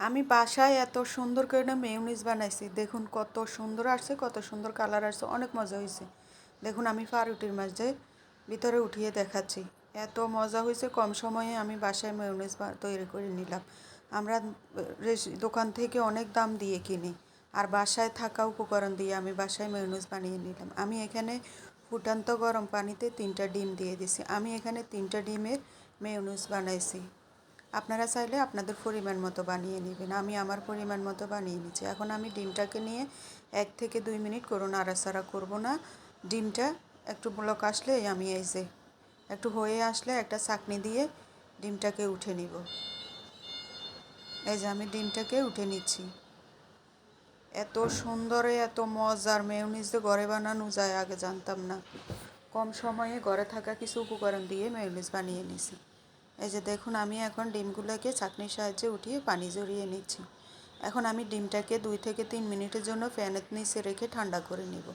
আমি বাসায় এত সুন্দর করে মেয়নিজ বানাইছি। দেখুন কত সুন্দর আসছে, কত সুন্দর কালার আসছে, অনেক মজা হয়েছে দেখুন আমি পাউরুটির মাঝে ভিতরে উঠিয়ে দেখাচ্ছি। এত মজা হয়েছে কম সময়ে আমি বাসায় মেয়নিজ তৈরি করে নিলাম। আমরা দোকান থেকে অনেক দাম দিয়ে কিনি। আর বাসায় থাকা উপকরণ দিয়ে আমি বাসায় মেয়নিজ বানিয়ে নিলাম। আমি এখানে ফুটান্ত গরম পানিতে তিনটা ডিম দিয়ে দিছি। আমি এখানে তিনটা ডিমের মেয়নিজ বানাইছি। আপনারা চাইলে আপনাদের পরিমাণ মতো বানিয়ে নেবেন। আমি আমার পরিমাণ মতো বানিয়ে নিচ্ছি। এখন আমি ডিমটাকে নিয়ে এক থেকে দুই মিনিট করুন, নাড়াচাড়া করব না। ডিমটা একটু ব্লক আসলে আমি এই যে একটু হয়ে আসলে একটা চাকনি দিয়ে ডিমটাকে উঠে নিব। এই যে আমি ডিমটাকে উঠে নিচ্ছি। এত সুন্দর, এত মজার মেয়নিজ যে ঘরে বানানো যায়, আগে জানতাম না। কম সময়ে ঘরে থাকা কিছু উপকরণ দিয়ে মেয়নিজ বানিয়ে নিছি। এই যে দেখুন, আমি এখন ডিমগুলোকে চাটনির সাহায্যে উঠিয়ে পানি জড়িয়ে নিচ্ছি। এখন আমি ডিমটাকে দুই থেকে তিন মিনিটের জন্য ফ্যানের নিচে রেখে ঠান্ডা করে নিব।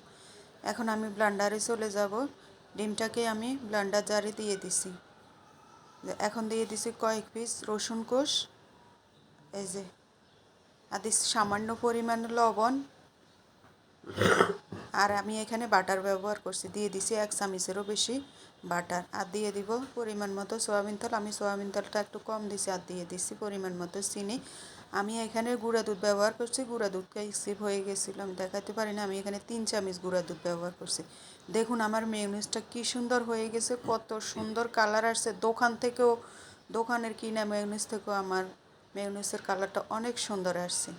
এখন আমি ব্লান্ডারে চলে যাব। ডিমটাকে আমি ব্লান্ডার জারে দিয়ে দিছি। এখন দিয়ে দিছি কয়েক পিস রসুন কোষ। এই যে, আর দিচ্ছি সামান্য পরিমাণ লবণ। আর আমি এখানে বাটার ব্যবহার করছি। দিয়ে দিছি এক চামচেরও বেশি বাটার। আর দিয়ে দিব পরিমাণ মতো সয়াবিন তেল। আমি সয়াবিন তেলটা একটু কম দিছি আর দিয়ে দিছি পরিমাণ মতো চিনি। আমি এখানে গুঁড়া দুধ ব্যবহার করছি। গুঁড়া দুধটা স্কিপ হয়ে গেছিল। আমি দেখাতে পারি না। আমি এখানে তিন চামচ গুঁড়া দুধ ব্যবহার করছি। দেখুন আমার মেয়নিজটা কী সুন্দর হয়ে গেছে। কত সুন্দর কালার আসছে। দোকান থেকেও, দোকানের কিনা মেয়নিজ থেকেও আমার মেয়নিজের কালারটা অনেক সুন্দর আসছে।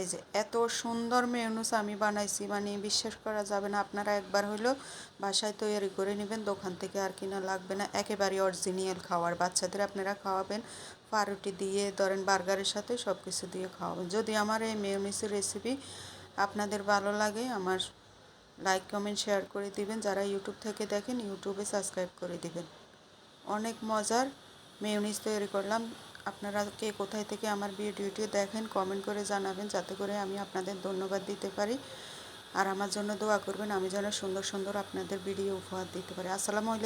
এই যে এত সুন্দর মেয়নুস আমি বানাইছি মানে বিশ্বাস করা যাবে না, আপনারা একবার হইলেও বাসায় তৈরি করে নেবেন, দোকান থেকে আর কিনা লাগবে না, একেবারে অরিজিনাল খাওয়ার, বাচ্চাদের আপনারা খাওয়াবেন, পাউরুটি দিয়ে ধরেন বার্গারের সাথে সব কিছু দিয়ে খাওয়াবেন। যদি আমার এই মেয়নিসের রেসিপি আপনাদের ভালো লাগে, আমার লাইক কমেন্ট শেয়ার করে দিবেন, যারা ইউটিউব থেকে দেখেন ইউটিউবে সাবস্ক্রাইব করে দিবেন। অনেক মজার মেয়নিজ তৈরি করলাম। আপনারা কে কোথায় থেকে আমার ভিডিওটি দেখেন কমেন্ট করে জানাবেন, যাতে করে আমি আপনাদের ধন্যবাদ দিতে পারি। আর আমার জন্য দোয়া করবেন, আমি যেন সুন্দর সুন্দর আপনাদের ভিডিও উপহার দিতে পারি। আসসালামু আলাইকুম।